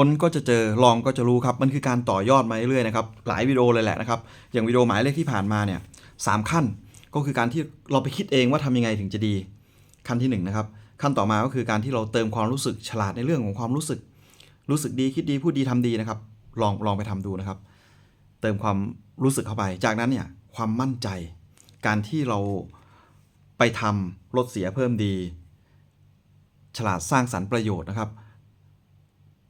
ค้นก็จะเจอลองก็จะรู้ครับ มันคือการต่อยอดมาเรื่อยๆนะครับหลายวิดีโอเลยแหละนะครับ อย่างวิดีโอหมายเลขที่ผ่านมาเนี่ยสามขั้นก็คือการที่เราไปคิดเองว่าทำยังไงถึงจะดี ขั้นที่หนึ่งนะครับขั้นต่อมาก็คือการที่เราเติมความรู้สึกฉลาดในเรื่องของความรู้สึก รู้สึกดีคิดดีพูดดีทำดีนะครับ ลองลองไปทำดูนะครับ เติมความรู้สึกเข้าไป จากนั้นเนี่ยความมั่นใจ การที่เราไปทำลดเสียเพิ่มดี ฉลาดสร้างสรรค์ประโยชน์นะครับ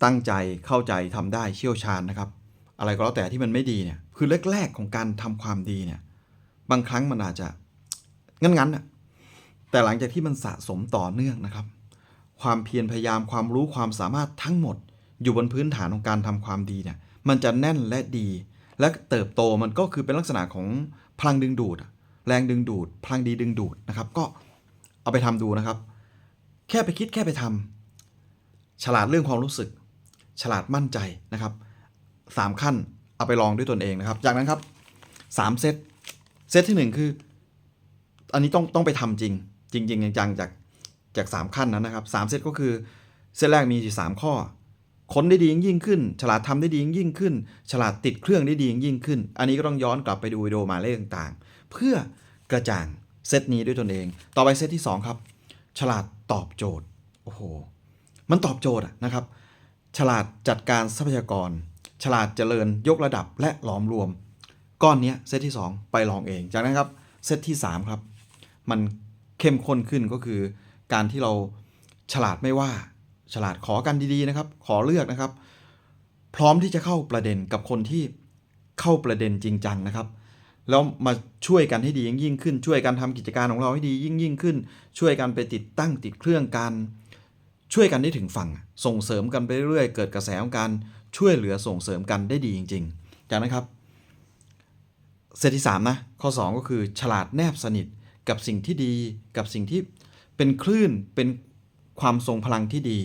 ตั้งใจเข้าใจทำได้เชี่ยวชาญนะครับ อะไรก็แล้วแต่ที่มันไม่ดีเนี่ยคือแรกๆของการทำความดีเนี่ยบางครั้งมันอาจจะงั้นๆน่ะแต่หลังจากที่มันสะสมต่อเนื่องนะครับ ความเพียรพยายามความรู้ความสามารถทั้งหมด อยู่บนพื้นฐานของการทำความดีเนี่ยมันจะแน่นและดี และเติบโตมันก็คือเป็นลักษณะของพลังดึงดูด แรงดึงดูด พลังดีดึงดูดนะครับ ก็เอาไปทำดูนะครับ แค่ไปคิดแค่ไปทำฉลาดเรื่องความรู้สึก ฉลาดมั่นใจนะครับสามขั้นเอาไปลองด้วยตนเองนะครับ จากนั้นครับสามเซตเซตที่หนึ่งคือ อันนี้ต้องต้องไปทำจริง จริงๆจังจากจากสามขั้นนั้นนะครับสามเซตก็คือเซตแรกมีอยู่สามข้อ ค้นได้ดียิ่งยิ่งขึ้น ฉลาดทำได้ดียิ่งยิ่งขึ้น ฉลาดติดเครื่องได้ดียิ่งยิ่งขึ้น อันนี้ก็ต้องย้อนกลับไปดูวิดีโอมาเลขต่างๆ เพื่อกระจ่างเซตนี้ด้วยตนเอง ต่อไปเซตที่สองครับ ฉลาดตอบโจทย์ โอ้โห มันตอบโจทย์นะครับ ฉลาดจัดการทรัพยากร ฉลาดเจริญยกระดับและหลอมรวม ก้อนนี้เซตที่ 2 ไปลองเอง จากนั้นครับเซตที่ 3 ครับ มันเข้มข้นขึ้นก็คือ การที่เราฉลาดไม่ว่า ฉลาดขอกันดีๆนะครับ ขอเลือกนะครับ พร้อมที่จะเข้าประเด็นกับคนที่เข้าประเด็นจริงจังนะครับแล้วมาช่วยกันให้ดียิ่งยิ่งขึ้น ช่วยกันทำกิจการของเราให้ดียิ่งยิ่งขึ้น ช่วยกันไปติดตั้งติดเครื่องกัน ช่วยกันได้ถึงฝั่ง ส่งเสริมกันไปเรื่อยเกิดกระแสของการช่วยเหลือส่งเสริมกันได้ดีจริง ๆ จากนั้นครับเซตที่3นะข้อ 2 ก็คือฉลาดแนบสนิทกับสิ่งที่ดีกับสิ่งที่เป็นคลื่นเป็นความทรงพลังที่ดี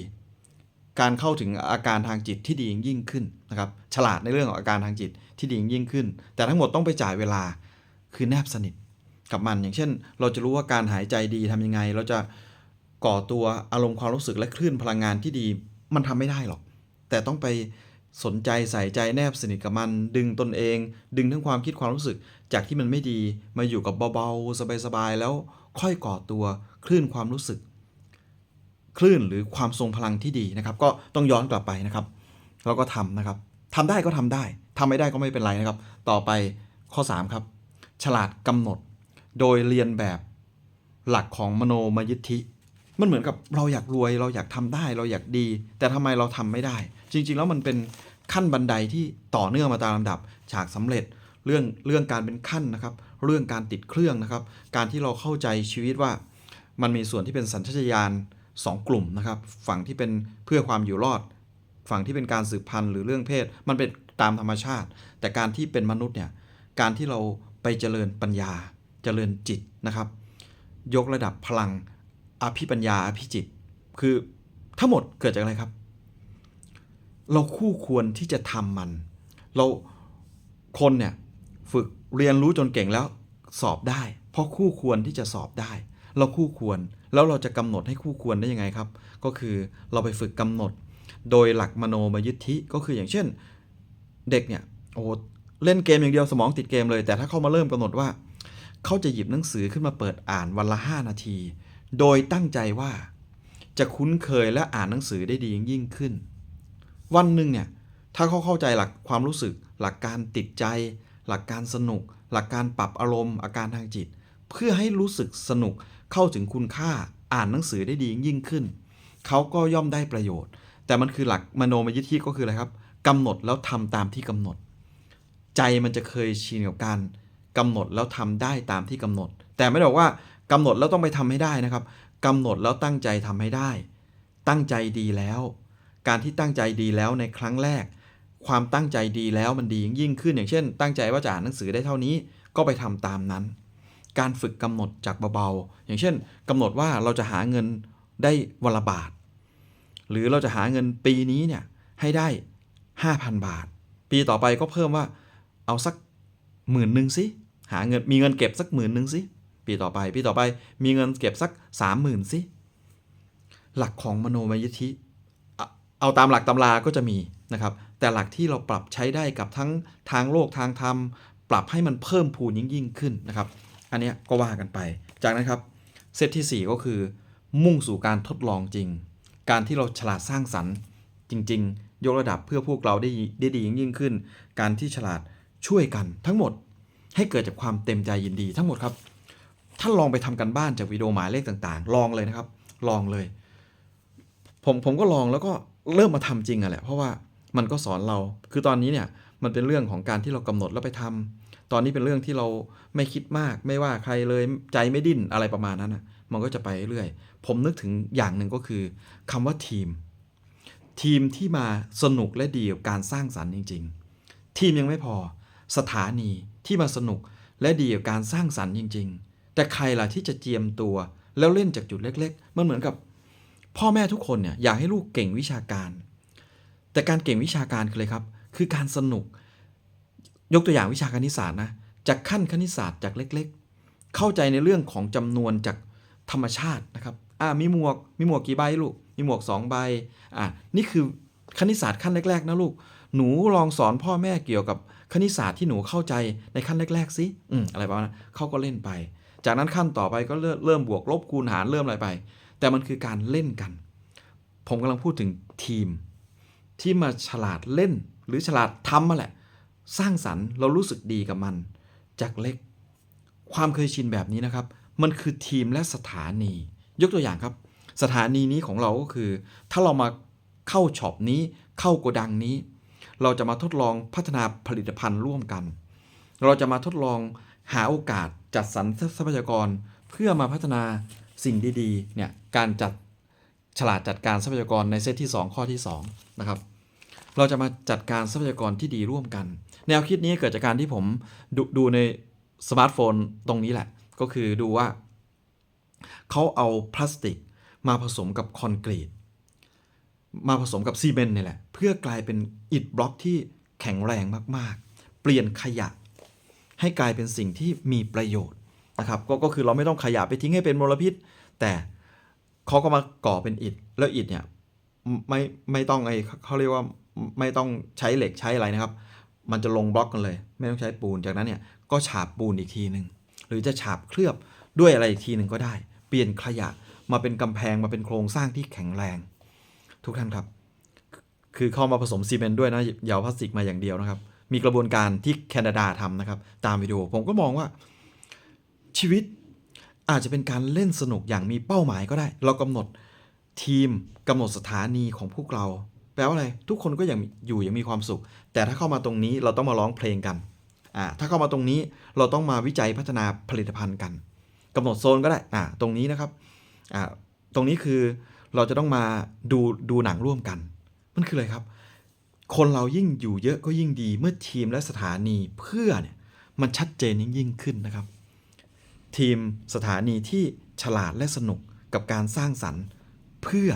การเข้าถึงอาการทางจิตที่ดียิ่งขึ้นนะครับฉลาดในเรื่องของอาการทางจิตที่ดียิ่งขึ้น แต่ทั้งหมดต้องไปจ่ายเวลาคือแนบสนิทกับมันอย่างเช่น เราจะรู้ว่าการหายใจดีทำยังไง เราจะ ก่อตัวอารมณ์ความรู้สึกและคลื่นพลังงานที่ดี มันทำไม่ได้หรอก แต่ต้องไปสนใจใส่ใจแนบสนิทกับมัน ดึงตนเอง ดึงทั้งความคิดความรู้สึก จากที่มันไม่ดีมาอยู่กับเบาๆ สบายๆ แล้วค่อยก่อตัวคลื่นความรู้สึก คลื่นหรือความทรงพลังที่ดีนะครับ ก็ต้องย้อนกลับไปนะครับแล้วก็ทำนะครับทำได้ก็ทำได้ทำไม่ได้ก็ไม่เป็นไรนะครับ ต่อไปข้อ 3 ครับ ฉลาดกำหนด โดยเรียนแบบหลักของมโนมยิทธิ มันเหมือนกับเราอยากรวยเราอยากทำได้เราอยากดี แต่ทำไมเราทำไม่ได้ จริง ๆ แล้วมันเป็นขั้นบันไดที่ต่อเนื่องมาตามลำดับ ฉากสำเร็จเรื่องเรื่องการเป็นขั้นนะครับ เรื่องการติดเครื่องนะครับ การที่เราเข้าใจชีวิตว่า มันมีส่วนที่เป็นสัญชาตญาณสองกลุ่มนะครับ ฝั่งที่เป็นเพื่อความอยู่รอด ฝั่งที่เป็นการสืบพันธุ์หรือเรื่องเพศ มันเป็นตามธรรมชาติ แต่การที่เป็นมนุษย์เนี่ยการที่เราไปเจริญปัญญา เจริญจิตนะครับ ยกระดับพลัง อภิปัญญาอภิจิต คือทั้งหมดเกิดจากอะไรครับ เราคู่ควรที่จะทำมัน เราคนเนี่ยฝึกเรียนรู้จนเก่งแล้วสอบได้ เพราะคู่ควรที่จะสอบได้ เราคู่ควรแล้วเราจะกำหนดให้คู่ควรได้ยังไงครับ ก็คือเราไปฝึกกำหนด โดยหลักมโนมยิทธิก็คืออย่างเช่น เด็กเนี่ยโอ้เล่นเกมอย่างเดียวสมองติดเกมเลย แต่ถ้าเขามาเริ่มกำหนดว่า เขาจะหยิบหนังสือขึ้นมาเปิดอ่านวันละ 5 นาที โดยตั้งใจว่าจะคุ้นเคยและอ่านหนังสือได้ดียิ่งขึ้น วันหนึ่งเนี่ยถ้าเขาเข้าใจหลักความรู้สึก หลักการติดใจ หลักการสนุก หลักการปรับอารมณ์ อาการทางจิต เพื่อให้รู้สึกสนุกเข้าถึงคุณค่าอ่านหนังสือได้ดียิ่งขึ้น เขาก็ย่อมได้ประโยชน์ แต่มันคือหลักมโนมยิทธิก็คืออะไรครับกำหนดแล้วทำตามที่กำหนด ใจมันจะเคยชินกับการกำหนดแล้วทำได้ตามที่กำหนด แต่ไม่ได้บอกว่า กำหนดแล้วต้องไปทำให้ได้นะครับกำหนดแล้วตั้งใจทำให้ได้ ตั้งใจดีแล้ว การที่ตั้งใจดีแล้วในครั้งแรก ความตั้งใจดีแล้วมันดียิ่งขึ้นอย่างเช่น ตั้งใจว่าจะอ่านหนังสือได้เท่านี้ก็ไปทำตามนั้น การฝึกกำหนดจากเบาๆ อย่างเช่นกำหนดว่าเราจะหาเงินได้วันละบาท หรือเราจะหาเงินปีนี้เนี่ยให้ได้ 5,000 บาท ปีต่อไปก็เพิ่มว่าเอาสักหมื่นหนึ่งสิหาเงินมีเงินเก็บสักหมื่นหนึ่งสิ ปีต่อไป ปีต่อไปมีเงินเก็บสักสามหมื่นสิ หลักของมโนมยิทธิเอาตามหลักตำราก็จะมีนะครับ แต่หลักที่เราปรับใช้ได้กับทั้งทางโลกทางธรรม ปรับให้มันเพิ่มพูนยิ่งยิ่งขึ้นนะครับ อันนี้ก็ว่ากันไป จากนั้นครับเซตทีสี่ 4 ก็คือ มุ่งสู่การทดลองจริง การที่เราฉลาดสร้างสรรค์ จริง ๆ ยกระดับเพื่อพวกเราได้ได้ดียิ่งยิ่งขึ้น การที่ฉลาดช่วยกันทั้งหมดให้เกิดจากความเต็มใจยินดีทั้งหมดครับ ท่านลองไปทำกันบ้านจากวิดีโอหมายเลขต่างๆ ลองเลยนะครับ ลองเลย ผมผมก็ลองแล้วก็เริ่มมาทำจริงอะแหละ เพราะว่ามันก็สอนเรา คือตอนนี้เนี่ยมันเป็นเรื่องของการที่เรากำหนดแล้วไปทำตอนนี้เป็นเรื่องที่เราไม่คิดมาก ไม่ว่าใครเลยใจไม่ดิ้นอะไรประมาณนั้นนะมันก็จะไปเรื่อย ผมนึกถึงอย่างหนึ่งก็คือคำว่าทีม ทีมที่มาสนุกและดีกับการสร้างสรรค์จริง ๆ ทีมยังไม่พอ สถานีที่มาสนุกและดีกับการสร้างสรรค์จริง ๆ แต่ใครล่ะที่จะเจียมตัว แล้วเล่นจากจุดเล็ก ๆ มันเหมือนกับ พ่อแม่ทุกคนเนี่ยอยากให้ลูกเก่งวิชาการ แต่การเก่งวิชาการคืออะไรครับ คือการสนุก ยกตัวอย่างวิชาคณิตศาสตร์นะ จากขั้นคณิตศาสตร์จากเล็ก ๆ เข้าใจในเรื่องของจำนวนจากธรรมชาตินะครับอ่ามีหมวก มีหมวกกี่ใบลูก มีหมวกสองใบ อ่านี่คือคณิตศาสตร์ขั้นแรกๆนะลูก หนูลองสอนพ่อแม่เกี่ยวกับคณิตศาสตร์ที่หนูเข้าใจในขั้นแรกๆสิอืมอะไรประมาณนั้นเขาก็เล่นไป จากนั้นขั้นต่อไปก็เริ่มบวกลบคูณหารเริ่มอะไรไป แต่มันคือการเล่นกัน ผมกำลังพูดถึงทีม ที่มาฉลาดเล่น หรือฉลาดทำมาแหละ สร้างสรรค์เรารู้สึกดีกับมัน จากเล็ก ความเคยชินแบบนี้นะครับ มันคือทีมและสถานี ยกตัวอย่างครับ สถานีนี้ของเราก็คือ ถ้าเรามาเข้าช็อปนี้เข้าโกดังนี้ เราจะมาทดลองพัฒนาผลิตภัณฑ์ร่วมกัน เราจะมาทดลองหาโอกาส จัดสรรทรัพยากรเพื่อมาพัฒนาสิ่งดีๆเนี่ยการจัดฉลาดจัดการทรัพยากรในเซตที่ 2 ข้อที่2นะครับเราจะมาจัดการทรัพยากรที่ดีร่วมกัน แนวคิดนี้เกิดจากการที่ผมดดูในสมาร์ทโฟนตรงนี้แหละ ก็คือดูว่า เขาเอาพลาสติกมาผสมกับคอนกรีตมาผสมกับซีเมนต์นี่แหละ เพื่อกลายเป็นอิฐบล็อกที่แข็งแรงมากๆ เปลี่ยนขยะ ให้กลายเป็นสิ่งที่มีประโยชน์นะครับกก็คือเราไม่ต้องขยะไปทิ้งให้เป็นมลพิษ แต่เขาก็มาก่อเป็นอิฐแล้วอิฐเนี่ยไม่ไม่ต้องไอเขาเรียกว่าไม่ต้องใช้เหล็กใช้อะไรนะครับ มันจะลงบล็อกกันเลย ไม่ต้องใช้ปูนจากนั้นเนี่ยก็ฉาบปูนอีกทีหนึ่งหรือจะฉาบเคลือบด้วยอะไรอีกทีหนึ่งก็ได้ เปลี่ยนขยะมาเป็นกำแพงมาเป็นโครงสร้างที่แข็งแรง ทุกท่านครับ คือเข้ามาผสมซีเมนต์ด้วยนะอย่าเอาพลาสติกมาอย่างเดียวนะครับ มีกระบวนการที่แคนาดาทำนะครับ ตามวิดีโอผมก็มองว่า ชีวิตอาจจะเป็นการเล่นสนุกอย่างมีเป้าหมายก็ได้ เรากำหนดทีมกำหนดสถานีของพวกเรา แปลว่าอะไร ทุกคนก็ยังอยู่ยังมีความสุข แต่ถ้าเข้ามาตรงนี้เราต้องมาร้องเพลงกันอ่าถ้าเข้ามาตรงนี้เราต้องมาวิจัยพัฒนาผลิตภัณฑ์กันกำหนดโซนก็ได้อ่าตรงนี้นะครับอ่าตรงนี้คือเราจะต้องมาดูดูหนังร่วมกัน มันคืออะไรครับ คนเรายิ่งอยู่เยอะก็ยิ่งดีเมื่อทีมและสถานีเพื่อเนี่ยมันชัดเจนยิ่งยิ่งขึ้นนะครับ ทีมสถานีที่ฉลาดและสนุกกับการสร้างสรรค์เพื่อ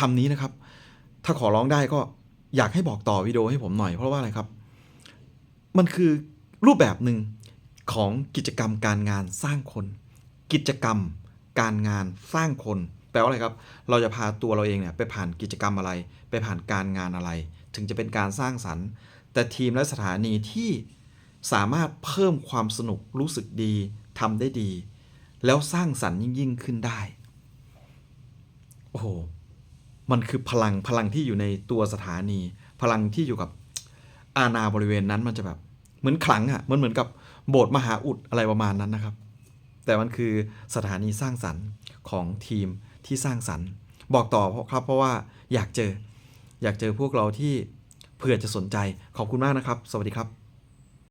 คำนี้นะครับ ถ้าขอร้องได้ก็อยากให้บอกต่อวิดีโอให้ผมหน่อยเพราะว่าอะไรครับ มันคือรูปแบบหนึ่งของกิจกรรมการงานสร้างคน กิจกรรมการงานสร้างคน แปลว่าอะไรครับ เราจะพาตัวเราเองเนี่ยไปผ่านกิจกรรมอะไร ไปผ่านการงานอะไร ถึงจะเป็นการสร้างสรรค์ แต่ทีมและสถานีที่สามารถเพิ่มความสนุกรู้สึกดีทำได้ดี แล้วสร้างสรรค์ยิ่งยิ่งขึ้นได้ โอ้โห มันคือพลังพลังที่อยู่ในตัวสถานี พลังที่อยู่กับอาณาบริเวณนั้นมันจะแบบเหมือนขลังอะ่ะมันเหมือนกับโบสถ์มหาอุดอะไรประมาณนั้นนะครับ แต่มันคือสถานีสร้างสรรค์ของทีม ที่สร้างสรรค์ บอกต่อเพราะครับเพราะว่าอยากเจอ อยากเจอพวกเราที่เผื่อจะสนใจขอบคุณมากนะครับ สวัสดีครับ